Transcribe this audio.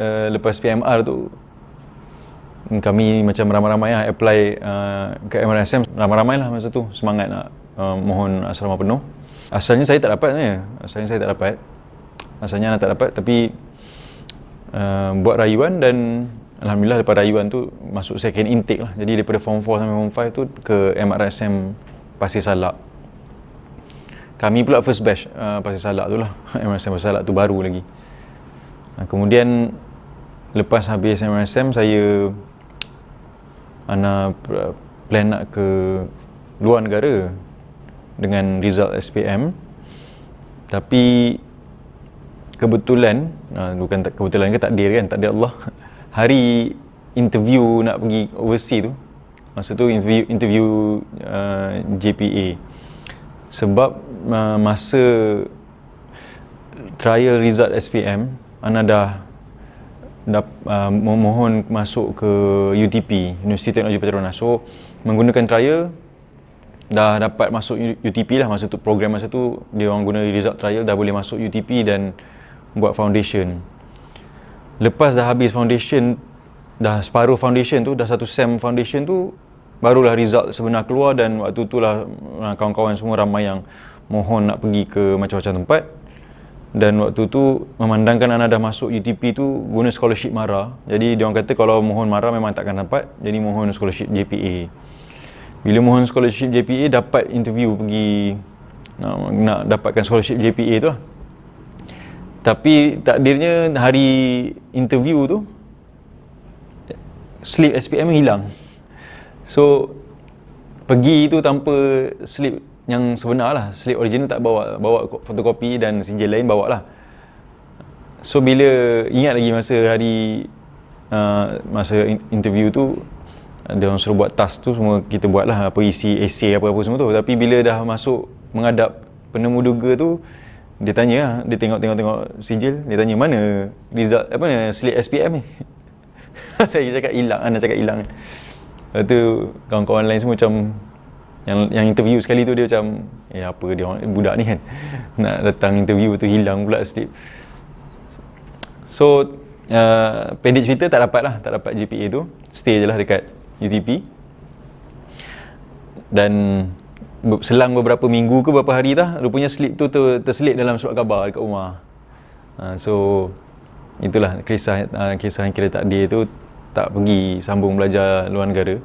uh, lepas PMR tu kami macam ramai-ramai lah apply uh, ke MRSM ramai-ramai lah masa tu semangat nak uh, mohon asrama penuh. Asalnya saya tak dapat ya. asalnya saya tak dapat. Asalnya anak tak dapat tapi uh, buat rayuan dan Alhamdulillah lepas rayuan tu masuk second intake lah. Jadi daripada form 4 sampai form 5 tu ke MRSM Pasir Salak. Kami pula first batch uh, Pasir Salak tu lah. MRSM Pasir Salak tu baru lagi. Uh, kemudian lepas habis MRSM saya ana plan nak ke luar negara dengan result SPM tapi kebetulan uh, bukan kebetulan ke takdir kan takdir Allah hari interview nak pergi overseas tu masa tu interview interview uh, JPA sebab uh, masa trial result SPM ana dah uh, memohon masuk ke UTP Universiti Teknologi Petronas so menggunakan trial dah dapat masuk UTP lah masa tu program masa tu dia orang guna result trial dah boleh masuk UTP dan buat foundation. Lepas dah habis foundation dah separuh foundation tu dah satu sem foundation tu barulah result sebenar keluar dan waktu tu lah uh, kawan-kawan semua ramai yang mohon nak pergi ke macam-macam tempat dan waktu tu memandangkan anak dah masuk UTP tu guna scholarship MARA. Jadi dia orang kata kalau mohon MARA memang takkan dapat jadi mohon scholarship JPA bila mohon scholarship JPA dapat interview pergi nak, nak dapatkan scholarship JPA tu lah. Tapi takdirnya hari interview tu slip SPM hilang. So pergi tu tanpa slip yang sebenar lah slip original tak bawa bawa fotokopi dan sinjil lain bawa lah so bila ingat lagi masa hari uh, masa interview tu dia orang suruh buat task tu semua kita buat lah apa isi essay apa-apa semua tu. Tapi bila dah masuk menghadap penemu duga tu dia tanya lah, dia tengok-tengok-tengok sijil dia tanya mana result apa ni slip SPM ni? Saya cakap hilang. Anda cakap hilang. Lepas tu kawan-kawan lain semua macam yang yang interview sekali tu dia macam eh apa dia orang budak ni kan? Nak datang interview tu hilang pula slip. So uh, pendek cerita tak dapat lah tak dapat GPA tu. Stay je lah dekat UTP dan selang beberapa minggu ke beberapa hari dah rupanya slip tu ter, terselit dalam surat khabar dekat rumah. Uh, so itulah kisah uh, kisah yang kira takdir tu tak pergi sambung belajar luar negara